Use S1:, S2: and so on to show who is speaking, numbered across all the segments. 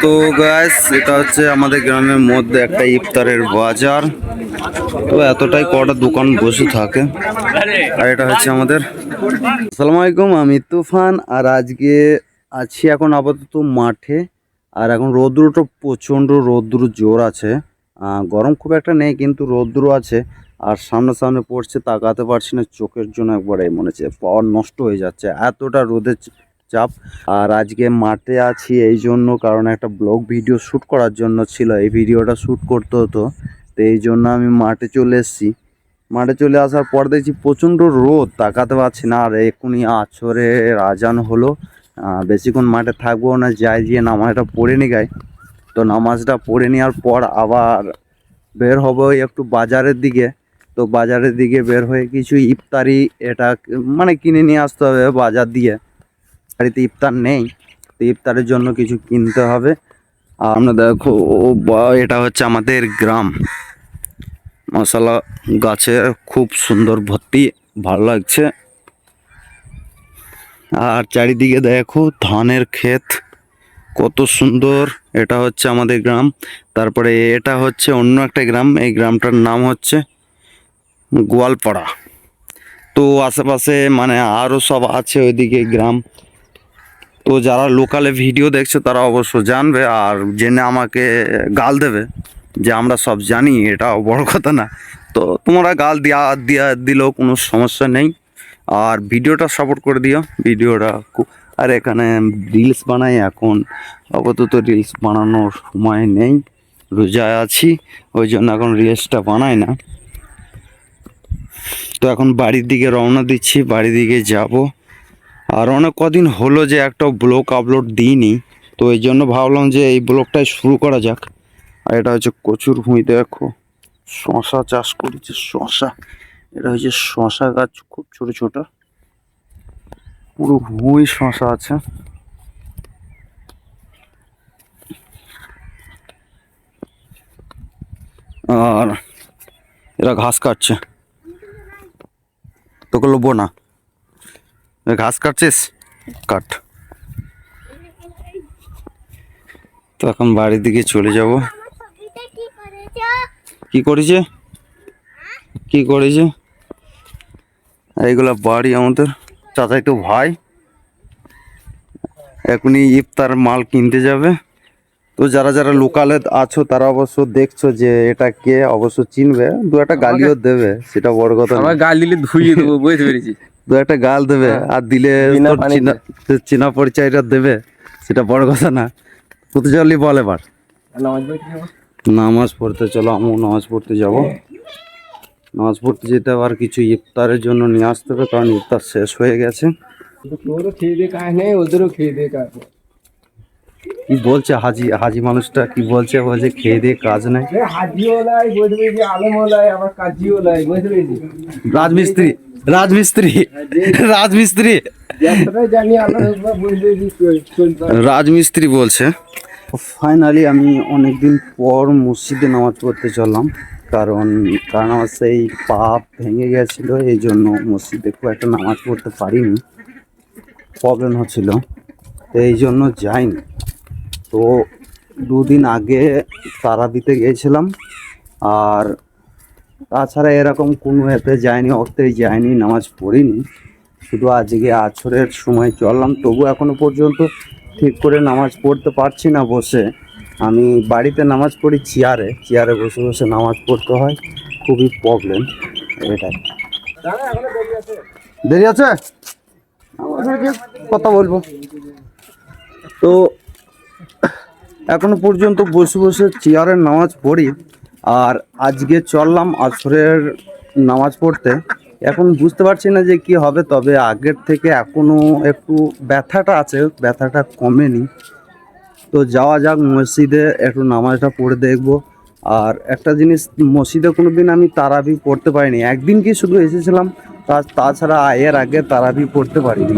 S1: তো গাছ এটা হচ্ছে আমাদের গ্রামের মধ্যে একটা ইফতারের বাজার। তো এতটাই কটা দোকান বসে থাকে। আর এটা হচ্ছে আমাদের। আসসালামু আলাইকুম, আমি তুফান, আর আজকে আছি এখন আপাতত মাঠে। আর এখন রৌদ্রটা প্রচণ্ড রৌদ্র জোর আছে। গরম খুব একটা নেই, কিন্তু রৌদ্র আছে। আর সামনে সামনে পড়ছে, তাকাতে পারছি না, চোখের জন্য একবারে মনে হচ্ছে পাওয়ার নষ্ট হয়ে যাচ্ছে। এতটা রোদের চ- চাপ। আর আজকে মাঠে আছি এই জন্য, কারণ একটা ব্লগ ভিডিও শ্যুট করার জন্য ছিল, এই ভিডিওটা শ্যুট করতে হতো। তো এই জন্য আমি মাঠে চলে এসেছি। মাঠে চলে আসার পর দেখছি প্রচণ্ড রোদ, তাকাতে পারছি না। আর এক্ষুনি আছরে আজান হলো। বেশিক্ষণ মাঠে থাকব না, যাই গিয়ে নামাজটা পড়ে নি গাই তো নামাজটা পড়ে নেওয়ার পর আবার বের হব একটু বাজারের দিকে। তো বাজারের দিকে বের হয়ে কিছু ইফতারি এটা মানে কিনে নিয়ে আসতে হবে বাজার দিয়ে। বাড়িতে ইফতার নেই, তো ইফতারের জন্য কিছু কিনতে হবে। আর আমরা দেখো এটা হচ্ছে আমাদের গ্রাম। মশলা গাছে খুব সুন্দর ভর্তি, ভালো লাগছে। আর চারিদিকে দেখো, ধানের ক্ষেত, কত সুন্দর, এটা হচ্ছে আমাদের গ্রাম। তারপরে এটা হচ্ছে অন্য একটা গ্রাম, এই গ্রামটার নাম হচ্ছে গোয়ালপাড়া। তো আশেপাশে মানে আরও সব আছে ওইদিকে গ্রাম। তো যারা লোকালে ভিডিও দেখছে, তারা অবশ্য জানবে আর জেনে আমাকে গাল দেবে যে আমরা সব জানি এটা বড় কথা না। তো তোমরা গাল দিয়া দিয়া দিলেও কোনো সমস্যা নেই। আর ভিডিওটা সাপোর্ট করে দিও। ভিডিওটা আর এখানে রিলস বানাই, এখন আপাতত রিলস বানানোর সময় নেই। রোজায় আছি ওই জন্য এখন রিলসটা বানাই না। তো এখন বাড়ির দিকে রওনা দিচ্ছি, বাড়ির দিকে যাব। আর অনেক কদিন হলো যে একটা ব্লগ আপলোড দিইনি, তো এই জন্য ভাবলাম যে এই ব্লগটাই শুরু করা যাক। আর এটা হচ্ছে কচুর ভুঁই, দেখো। শশা চাষ করেছে শশা। এটা হচ্ছে শশা গাছ, খুব ছোট ছোট। পুরো ভুঁই শশা আছে। আর এরা ঘাস কাটছে। তোকে লোবো না। ঘাস কাটছিস? কাট। তো এখন বাড়ির দিকে চলে যাব। কি করেছে? কি করেছে? এইগুলা বাড়ি আমাদের। চাচাই তো ভাই। এখনই ইফতার মাল কিনতে যাবে। তো যারা যারা লোকালে আছো তারা অবশ্য দেখছ যে এটা কে অবশ্য চিনবে। দু একটা গালিও দেবে সেটা বড় কথা
S2: গাল দিলে ধুইয়ে দেবো বুঝতে পেরেছি।
S1: দু একটা গাল দেবে আর দিলে চেনা পরিচয়টা দেবে সেটা বড় কথা না। কোথায় বলে এবার। নামাজ পড়তে চলো আমিও নামাজ পড়তে যাব। নামাজ পড়তে যেতে আবার কিছু ইফতারের জন্য নিয়ে আসতে হবে কারণ ইফতার শেষ হয়ে গেছে।
S2: খেয়ে দিয়ে কাজ নেই ওদেরও খেয়ে দিয়ে কাজ নেই।
S1: কি বলছে হাজি হাজি মানুষটা? কি বলছে? বলছে খেয়ে দিয়ে কাজ নাই। রাজমিস্ত্রি রাজমিস্ত্রি রাজমিস্ত্রি। রাজমিস্ত্রি বলছে। ফাইনালি আমি অনেকদিন পর মসজিদে নামাজ পড়তে চললাম কারণ কারণ আমার সেই পা ভেঙে গেছিল এই জন্য মসজিদে খুব একটা নামাজ পড়তে পারিনি। প্রবলেম হচ্ছিল। এই জন্য যাইনি। তো দুদিন আগে তারা দিতে গিয়েছিলাম, আর তাছাড়া এরকম কোনো এতে যায়নি অর্থেই যায়নি নামাজ পড়িনি। শুধু আজকে আছরের সময় চললাম, তবু এখনও পর্যন্ত ঠিক করে নামাজ পড়তে পারছি না বসে। আমি বাড়িতে নামাজ পড়ি চেয়ারে চেয়ারে বসে বসে নামাজ পড়তে হয়, খুবই প্রবলেম এটাই। দেরি আছে? কথা বলব। তো এখনও পর্যন্ত বসে বসে চেয়ারের নামাজ পড়ি, আর আজকে চললাম আসরের নামাজ পড়তে। এখন বুঝতে পারছি না যে কি হবে, তবে আগের থেকে এখনও একটু ব্যথাটা আছে, ব্যথাটা কমেনি। তো যাওয়া যাক, মসজিদে একটু নামাজটা পড়ে দেখব। আর একটা জিনিস, মসজিদে কোনো দিন আমি তারাবি পড়তে পারিনি। একদিন কি শুধু এসেছিলাম তাছাড়া এর আগে তারাবি পড়তে পারিনি।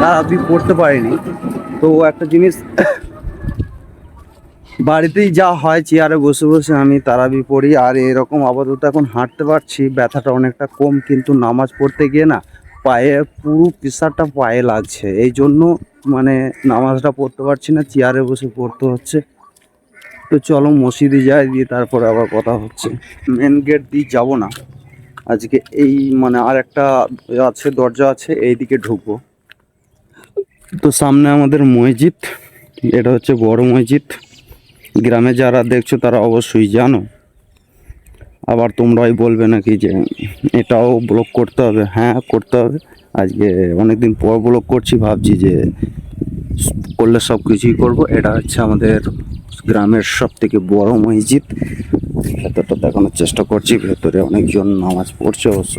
S1: তারাবি পড়তে পারিনি। তো একটা জিনিস, বাড়িতেই যা হয়, চেয়ারে বসে বসে আমি তারাবি পড়ি। আর এরকম আপাতত এখন হাঁটতে পারছি। ব্যথাটা অনেকটা কম, কিন্তু নামাজ পড়তে গিয়ে না পায়ে পুরো প্রেশারটা পায়ে লাগছে। এই জন্য মানে নামাজটা পড়তে পারছি না, চেয়ারে বসে পড়তে হচ্ছে। তো চলো মসজিদে যাই, দিয়ে তারপরে আবার কথা হচ্ছে। মেন গেট দিয়ে যাব না। আজকে এই মানে আর একটা আছে, দরজা আছে, এইদিকে ঢুকবো। তো সামনে আমাদের মসজিদ, এটা হচ্ছে বড় মসজিদ। গ্রামে যারা দেখছ তারা অবশ্যই জানো। আবার তোমরাই বলবে নাকি যে এটাও ব্লক করতে হবে। হ্যাঁ করতে হবে। আজকে অনেকদিন পর ব্লক করছি, ভাবছি যে করলে সব কিছুই করব। এটা হচ্ছে আমাদের গ্রামের সব থেকে বড় মসজিদ। ভেতরটা দেখানোর চেষ্টা করছি, ভেতরে অনেকজন নামাজ পড়ছে অবশ্য।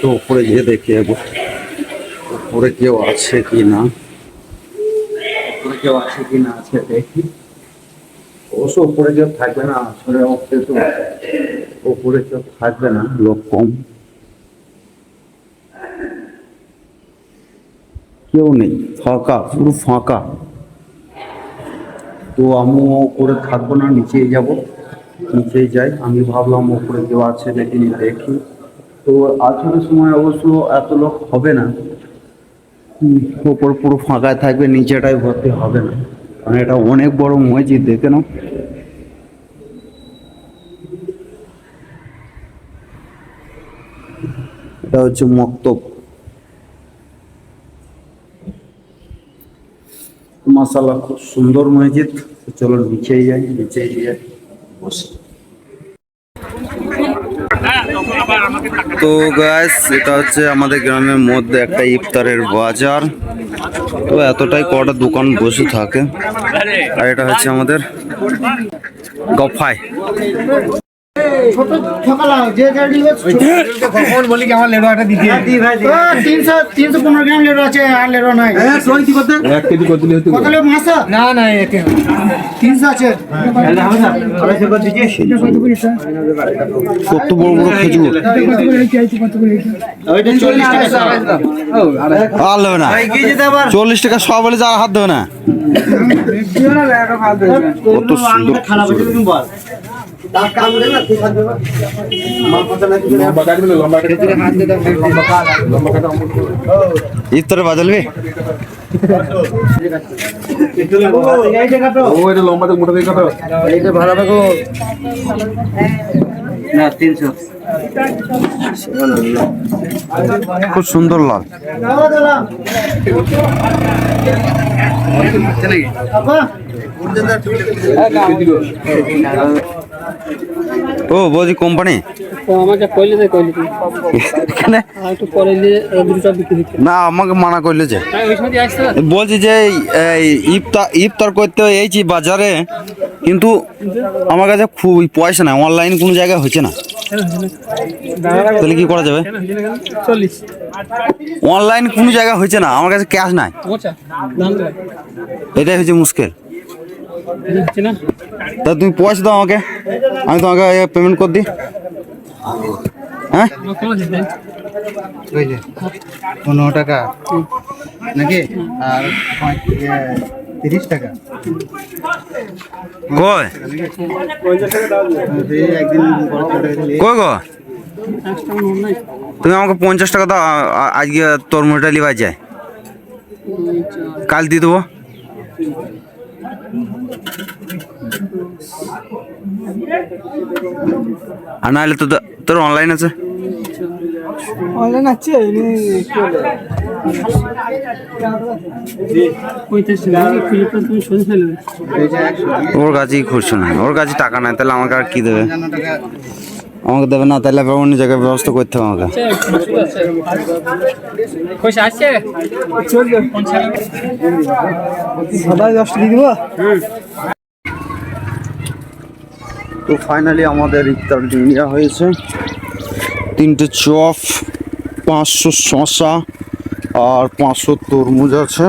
S1: তো উপরে গিয়ে দেখে যাব উপরে কেউ আছে কি না উপরে কেউ আছে কি না আছে দেখি। অবশ্য উপরে কেউ থাকবে না আসলে অবশ্যই তো উপরে কেউ থাকবে না লোক কম। কেউ নেই ফাঁকা পুরো ফাঁকা। তো আমি উপরে থাকব না নিচেই যাব। নিচেই যাই আমি ভাবলাম উপরে কেউ আছে নাকি দেখি। তো আজকের সময় অবশ্য এত লোক হবে না। ওপর পুরো ফাঁকায় থাকবে নিচেটাই ভর্তি হবে না। কারণ এটা অনেক বড় মসজিদ, দেখে নাও। এটা হচ্ছে মক্তব। মাসাল্লাহ খুব সুন্দর মসজিদ। চলো নিচেই যাই নিচেই যাই বসে। তো গাছ এটা হচ্ছে আমাদের গ্রামের মধ্যে একটা ইফতারের বাজার। তো এতটাই কটা দোকান বসে থাকে। আর এটা হচ্ছে আমাদের গফায়।
S3: ছোট ঠকালা যে গাড়ি
S2: কখন বলি কি আমার লেডো একটা দিতে?
S3: তিনশো তিনশো পনেরো গ্রাম লেরো আছে আর লেরো নাই।
S2: এক কেজি কত
S3: কত লেবু মাছ
S2: না না একে
S3: তিনশো আছে।
S1: কত বড় বড় খেজুর।
S2: চল্লিশ টাকা
S1: আর দেবে না। চল্লিশ টাকা সব বলে যার হাত দেবে না। কত সুন্দর
S2: লম্বা মোটা দিয়ে কাটো এইটা ভাড়া পাবো না তিনশো।
S1: খুব সুন্দর লাল। ও বলছি কোম্পানি না আমাকে মানা করলে যে। বলছি যে ইফতার ইফতার করতে এইছি বাজারে কিন্তু আমার কাছে খুব পয়সা নাই অনলাইন কোনো জায়গায় হচ্ছে না। তাহলে কি করা যাবে?
S4: চল্লিশ।
S1: অনলাইন কোনো জায়গায় হচ্ছে না? আমার কাছে ক্যাশ নাই।
S4: দেবে
S1: এটাই হচ্ছে মুশকিল। তা তুমি পয়সা দাও আমাকে। আমি তোমাকে পেমেন্ট করে দিই। হ্যাঁ?
S2: পনেরো টাকা। নাকি? আর তিরিশ টাকা। করে
S1: কই গো? তুমি আমাকে পঞ্চাশ টাকা দাও আজকে তোর মোটা লিবার যায় কাল দিয়ে দেবো। আর নাহলে তো তো- তোর অনলাইন আছে।
S3: অনলাইন আছে
S1: ওর কাছেই খুঁজছো না ওর কাছে টাকা নাই তাহলে আমাকে আর কি দেবে? আমাকে দেবে না তাহলে অন্য জায়গায় ব্যবস্থা করতে হবে আমাকে।
S3: সবাই দিয়ে দিবো?
S1: তো ফাইনালি আমাদের ইফতার নেওয়া হয়েছে। তিনটে চপ পাঁচশো শশা আর পাঁচশো তরমুজ আছে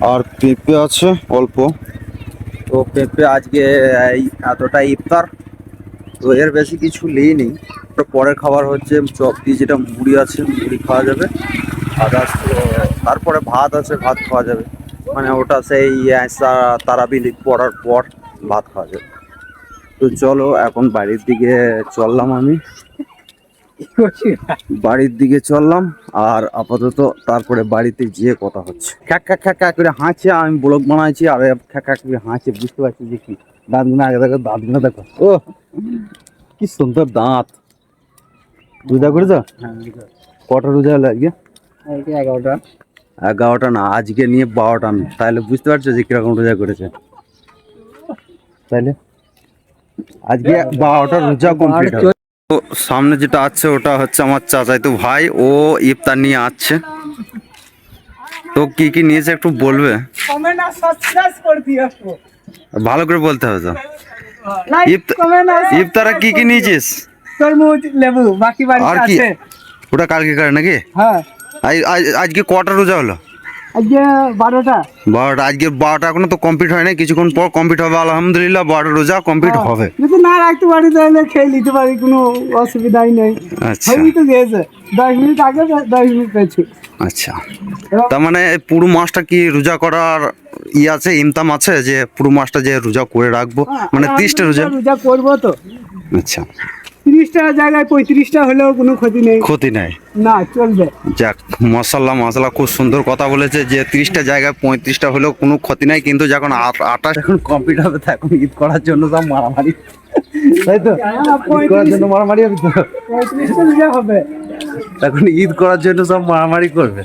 S1: আর পেঁপে আছে অল্প। তো পেঁপে আজকে এতটা ইফতার তো এর বেশি কিছু নিইনি পরের খাবার হচ্ছে চপ দিয়ে যেটা মুড়ি আছে মুড়ি খাওয়া যাবে। আদার্স তারপরে ভাত আছে ভাত খাওয়া যাবে। মানে ওটা সেই আহ, তারাবি পড়ার পর ভাত খাওয়া যাবে। তো চলো এখন বাড়ির দিকে চললাম আমি। বাড়ির দিকে চললাম আর আপাতত তারপরে বাড়িতে গিয়ে কথা হচ্ছে। খ্যাক খ্যাক খ্যাক খ্যাক করে হাঁচে আমি ব্লগ বানাইছি আর খ্যাক খ্যাক করে হাঁচে বুঝতে পারছি যে কি। দাঁতগুলো আগে দেখো দাঁতগুলো দেখো। ও কি সুন্দর দাঁত। রোজা করেছ? কটা রোজা হলো আজকে?
S3: এগারোটা।
S1: এগারোটা না আজকে নিয়ে বারোটা না। তাহলে বুঝতে পারছ যে কীরকম রোজা করেছে? তাইলে আজকে বারোটা রোজা কমপ্লিট তো সামনে যেটা আছে ওটা হচ্ছে আমার চাচাই তো ভাই। ও ইফতার নিয়ে আসছে। তো কি কি নিয়েছে একটু বলবে? ভালো করে বলতে হবে তো। ইফতার কি কি নিয়েছিস?
S3: তরমুজ লেবু বাকি
S1: আর কি?
S3: আছে।
S1: ওটা কালকে করে নাকি?
S3: হ্যাঁ।
S1: আজ- আজ- আজকে কটা রোজা হলো?
S3: আজকে বারোটা।
S1: বারোটা আজকে বারোটা এখনও তো কমপ্লিট হয় না কিছুক্ষণ পর কমপ্লিট হবে আলহামদুলিল্লাহ বারোটা রোজা কমপ্লিট
S3: হ্যাঁ।
S1: হবে।
S3: যদি না রাখতে পারি তাহলে খেয়ে নিতে পারি কোনো অসুবিধাই নেই।
S1: আচ্ছা।
S3: তো গিয়েছে। দশ মিনিট আগে দশ মিনিট পেয়েছি।
S1: আচ্ছা। তার মানে পুরো মাসটা কি রোজা করার ই আছে ইনকাম আছে যে পুরো মাসটা যে রোজা করে রাখব? মানে তিরিশটা রোজা?
S3: রোজা করব তো।
S1: আচ্ছা।
S3: তিরিশটা জায়গায় পঁয়ত্রিশটা হলেও কোনো ক্ষতি নেই।
S1: ক্ষতি নাই।
S3: না চলবে।
S1: যাক মশাল্লা মশলা খুব সুন্দর কথা বলেছে যে তিরিশটা জায়গায় পঁয়ত্রিশটা হলেও কোনো ক্ষতি নাই কিন্তু যখন আট- আঠাশ এখন কমপ্লিট হবে তখন ঈদ করার জন্য সব মারামারি। তাই তো? ঈদ করার জন্য মারামারি হবে তো?
S3: হবে।
S1: এখন ঈদ করার জন্য সব মারামারি করবে।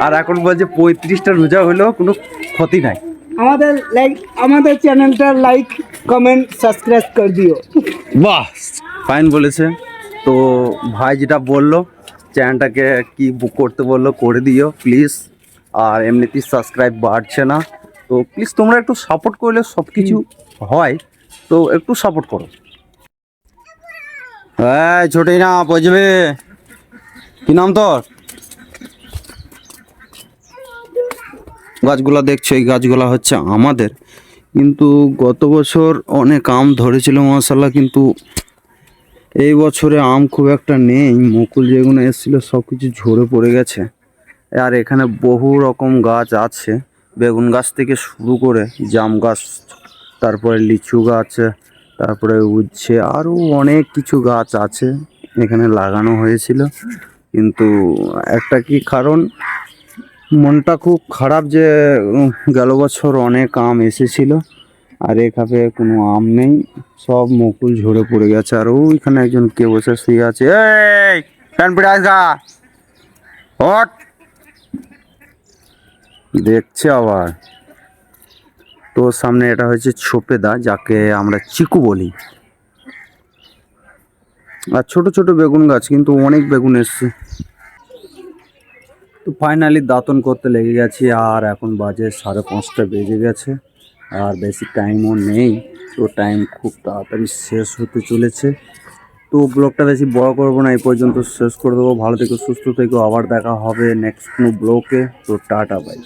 S1: আর এখন বলছে পঁয়ত্রিশটা রোজা হলেও কোনো ক্ষতি নাই।
S3: আমাদের লাইক আমাদের চ্যানেলটা লাইক কমেন্ট সাবস্ক্রাইব করে দিও।
S1: বাহ! ফাইন বলেছে। তো ভাই যেটা বলল, চ্যানেলটাকে কি বুক করতে বলল, করে দিও প্লিজ আর এমনিতেই সাবস্ক্রাইব বাড়ছে না। তো প্লিজ তোমরা একটু সাপোর্ট করলে সব কিছু হয়। তো একটু সাপোর্ট করো। হ্যাঁ ছোটই না বুঝবে কি নাম তোর? গাছগুলা দেখছ, এই গাছগুলা হচ্ছে আমাদের। কিন্তু গত বছর অনেক আম ধরেছিল মশাল্লা কিন্তু এই বছরে আম খুব একটা নেই, মুকুল যেগুলো এসেছিল সব কিছু ঝরে পড়ে গেছে। আর এখানে বহু রকম গাছ আছে, বেগুন গাছ থেকে শুরু করে জাম গাছ, তারপরে লিচু গাছ, তারপরে উচ্ছে, আরও অনেক কিছু গাছ আছে, এখানে লাগানো হয়েছিল। কিন্তু একটা কি কারণ? মনটা খুব খারাপ যে গেল বছর অনেক আম এসেছিল। আর এ এখানে কোনো আম নেই, সব মুকুল ঝরে পড়ে গেছে। আর ওইখানে একজন কে বসে শুয়ে আছে? এই, প্যান হট দেখছে আবার। তো সামনে এটা হচ্ছে ছোপেদা, যাকে আমরা চিকু বলি। আর ছোট ছোট বেগুন গাছ, কিন্তু অনেক বেগুন এসছে। তো ফাইনালি দাঁতন করতে লেগে গেছি, আর এখন বাজে সাড়ে পাঁচটা বেজে গেছে। আর বেশি টাইমও নেই, তো টাইম খুব তাড়াতাড়ি শেষ হতে চলেছে। তো ব্লগটা বেশি বড় করব না, এই পর্যন্ত শেষ করে দেবো। ভালো থেকো, সুস্থ থেকো, আবার দেখা হবে নেক্সট কোনো ব্লগে। তো টাটা বাই